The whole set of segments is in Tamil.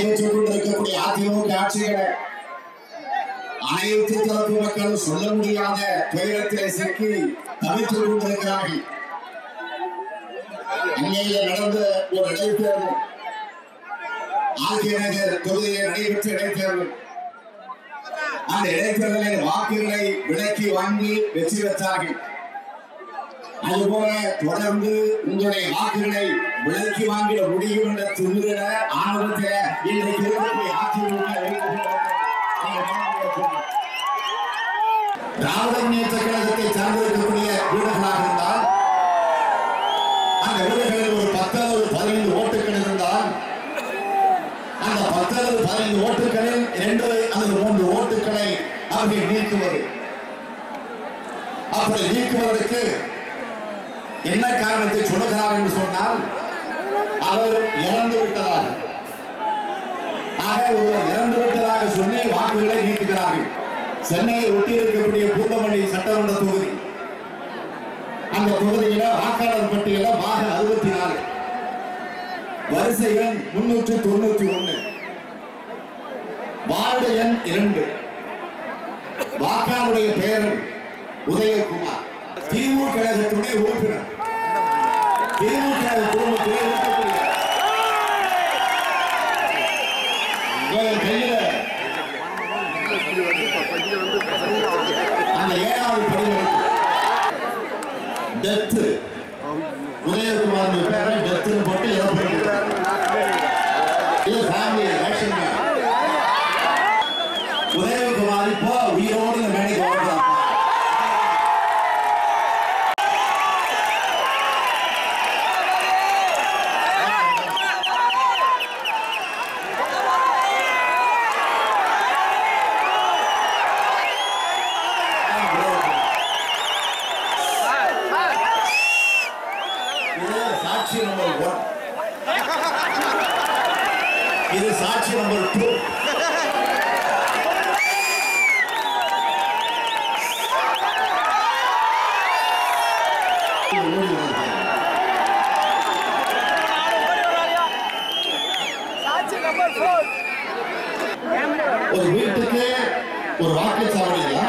நடைபெற்றுக் கொண்டிருக்கக்கூடிய அதிமுக ஆட்சிகளை அனைத்து தரப்பு மக்களும் சொல்ல முடியாத துயரத்திலே சிக்கி தவித்துக் கொண்டிருக்கிறார்கள். அண்மையில நடந்த ஒரு இடைத்தேர்தல் ஆகிய நகர் தொகுதியில் நடைபெற்ற இடைத்தேர்தல் அந்த இடைத்தேர்தலில் வாக்குகளை விலக்கி வாங்கி வெற்றி பெற்றார்கள். அதுபோல தொடர்ந்து உங்களுடைய வாக்குகளை விலக்கி வாங்கிட முடியும் என்ற துணிகிற ஆணவத்தில இன்றைக்கு அதிமுக திராவிட முன்னேற்ற கழகத்தை சார்ந்திருக்கக்கூடிய வீரர்களாக இருந்தால் அந்த வீரர்களில் ஒரு பத்தாவது பதினைந்து ஓட்டுகள் இருந்தால் அந்த பத்தாவது பதினைந்து ஓட்டுகளில் இரண்டு அல்லது மூன்று ஓட்டுகளை அவர்கள் நீக்குவது. அப்படி நீக்குவதற்கு என்ன காரணத்தை சொல்லுகிறார் என்று சொன்னால் அவர் இறந்து விட்டதாக ஆக ஒருவர் இறந்து விட்டதாக சொல்லி வாக்குகளை நீட்டுகிறார்கள். சென்னையை ஒட்டி இருக்கக்கூடிய பூந்தமல்லி சட்டமன்ற தொகுதி. அந்த தொகுதியில வாக்காளர் பட்டியல வாக அறுபத்தி நாலு வரிசை எண் முன்னூற்று தொண்ணூத்தி ஒண்ணு. வார்டு எண் இரண்டு. வாக்காளருடைய பெயர் உதயகுமார். திமுக கழகத்துடைய உறுப்பினர். திமுக குடும்பத்திலே இருக்கக்கூடிய இவர் கையில அந்த ஏழாவது படிவம் டெத்து உதயகுமார் பேரை டெத்துன்னு போட்டு ஃபேமிலி உதயகுமார் சாட்சி நம்பர் ஒன் இது சாட்சி நம்பர் டூ ஒரு வீட்டுக்கு ஒரு வாக்குச்சாவடியில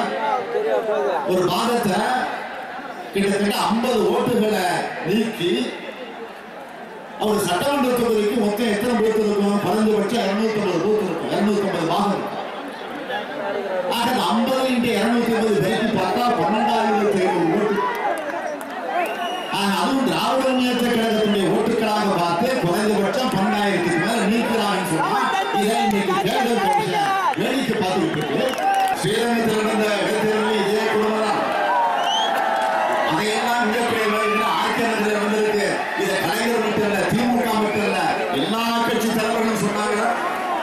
ஒரு மாதத்தை கிட்டத்தட்ட ஐம்பது ஓட்டுகளை நீக்கி அவர் சட்டமன்ற தொகுதிக்கு மொத்தம் எத்தனை பூத் இருக்கும் குறைந்தபட்சம் இருநூத்தி ஐம்பது பூத் இருக்கும் இருநூத்தி ஐம்பது பாகம் ஆக ஐம்பது இன்ட்டு இருநூத்தி ஐம்பது பேருக்கு பார்த்தா பன்னெண்டாயிரத்தி ஐநூறு ஓட்டு. ஆக அதுவும் திராவிட முன்னேற்ற கழகத்துடைய ஓட்டுகளாக பார்த்து குறைந்தபட்சம் பன்னெண்டாயிரத்துக்கு மேல நீக்கிறாங்கன்னு சொன்னா இதை இன்னைக்கு தேர்தல் வேடிக்கை பார்த்துக்கிட்டு ஸ்ரீரங்கத்தில் நடந்த இடைத்தேர்தலில் இதே குடும்பம்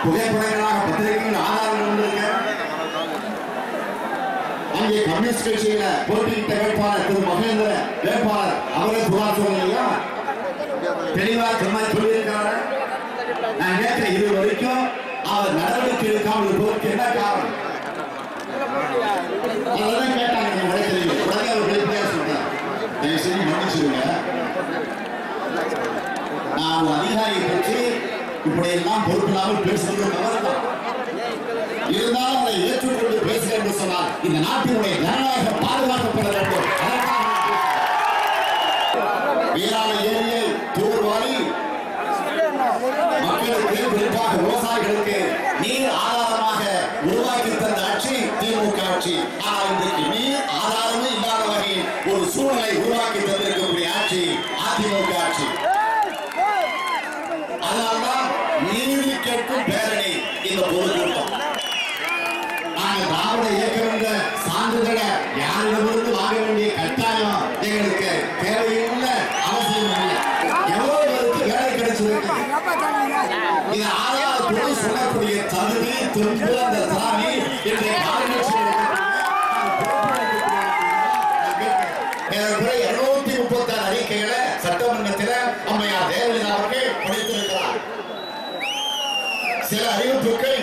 புகைப்படங்களாக பத்திரிகைகள் ஆதாரங்கள் வந்திருக்க. அங்கே கம்யூனிஸ்ட் கட்சியில போட்டியிட்ட வேட்பாளர் திரு மகேந்திர வேட்பாளர் அவரே புகார் சொல்லலையா தெளிவாக சொன்னா சொல்லியிருக்காரு நான் கேட்கிறேன் இது வரைக்கும் அவர் நடவடிக்கை எடுக்காமல் இருப்பதற்கு என்ன காரணம்? அதெல்லாம் கேட்டாங்க எங்க உடனே அவர் வெளிப்படையா சொல்றார். தயவு செஞ்சு மன்னிச்சிருங்க நான் அதிகாரியை பற்றி இப்படி எல்லாம் பொறுப்பில்லாமல் பேசுவது தவறுதான் இருந்தாலும் அதை ஏற்றுக்கொண்டு பேசுகிறேன் என்று சொன்னால் இந்த நாட்டினுடைய ஜனநாயக பாதுகாக்கப்பட வேண்டும். வீராண ஏரியை தூர்வாரி மக்களுக்கு குறிப்பாக விவசாயிகளுக்கு நீர் ஆதாரமாக உருவாக்கி தந்த ஆட்சி திமுக ஆட்சி. ஆனால் இன்றைக்கு நீர் ஆதாரமே இல்லாத வகையில் ஒரு சூழலை உருவாக்கி தந்திருக்கக்கூடிய ஆட்சி அதிமுக ஆட்சி அதனால்தான் நீதி கேட்கும் பேரணி இந்த பொதுக்கூட்டம் நாங்க திராவிட இயக்கம் என்ற சான்றிதழை யாரிடமிருந்து வாங்க வேண்டிய கட்டாயம் எங்களுக்கு தேவையில்லை அவசியம் இல்லை. எவ்வளவு பேருக்கு வேலை கிடைச்சிருக்கு? இது ஆதாரத்தோடு சொல்லக்கூடிய தகுதி துன்பு அந்த சாமி இன்றைய சில அறிவிப்புகள்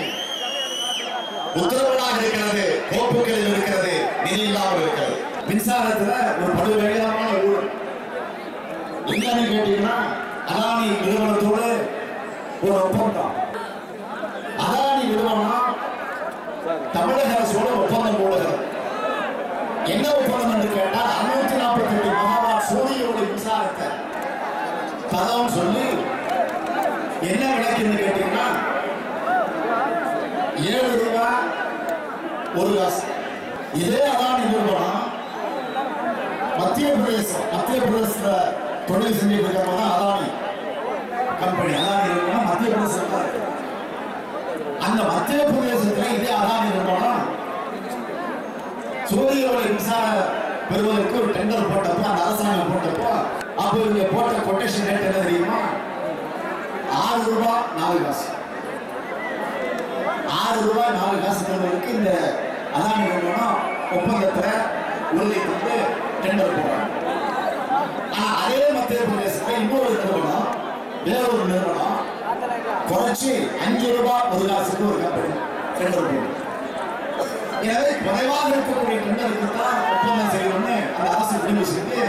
உத்தரவுகளாக இருக்கிறது கோப்புகளில் இருக்கிறது நிதி இல்லாமல் இருக்கிறது. மின்சாரத்துல ஒரு பல வேகமான ஊழல். என்னன்னு கேட்டீங்கன்னா அதானி நிறுவனத்தோடு ஒரு ஒப்பந்தம். அதானி நிறுவனம் தமிழக அரசோட ஒப்பந்தம் போடுகிறது. என்ன ஒரு காசு. இதே அதான் நிறுவனம் மத்திய பிரதேச மத்திய பிரதேசத்துல தொழில் செஞ்சுட்டு இருக்கிறவங்க தான் அதானி கம்பெனி அதானி நிறுவனம் மத்திய பிரதேசம் அந்த மத்திய பிரதேசத்துல இதே அதானி நிறுவனம் சூரிய ஒளி மின்சார பெறுவதற்கு ஒரு டெண்டர் போட்டப்போ அந்த அரசாங்கம் போட்டப்போ அப்போ இவங்க போட்ட கொட்டேஷன் ரேட் என்ன தெரியுமா? ஆறு ரூபாய் நாலு காசு. ஆறு ரூபாய் நாலு காசு தருவதற்கு இந்த அதானி நிறுவனம் ஒப்பந்தத்துல உறுதி தந்து டெண்டர் போடுறாங்க. ஆனா அதே மத்திய பிரதேசத்தில் இன்னொரு நிறுவனம் வேறொரு நிறுவனம் குறைச்சி அஞ்சு ரூபாய் ஒரு காசுக்கு ஒரு கம்பெனி டெண்டர் போடுறோம் எனவே குறைவாக இருக்கக்கூடிய டெண்டருக்கு தான் ஒப்பந்தம் செய்யணும்னு அந்த அரசு முடிவு செய்து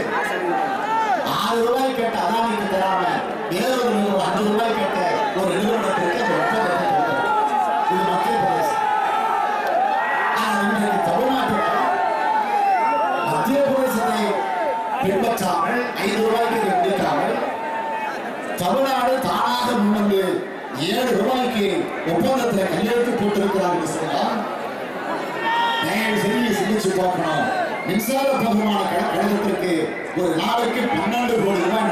ஆறு ரூபாய் கேட்ட அதானிக்கு தராம தமிழ்நாடு தானாக முன்வந்து ஏழு ரூபாய்க்கு ஒப்பந்தத்தில் கையெழுத்து போட்டிருக்கிறார்கள் சொன்னால் தயவு செய்து சிந்திச்சு பார்க்கணும். மின்சார பகுமான கழகத்திற்கு ஒரு நாளைக்கு பன்னெண்டு கோடி ரூபாய்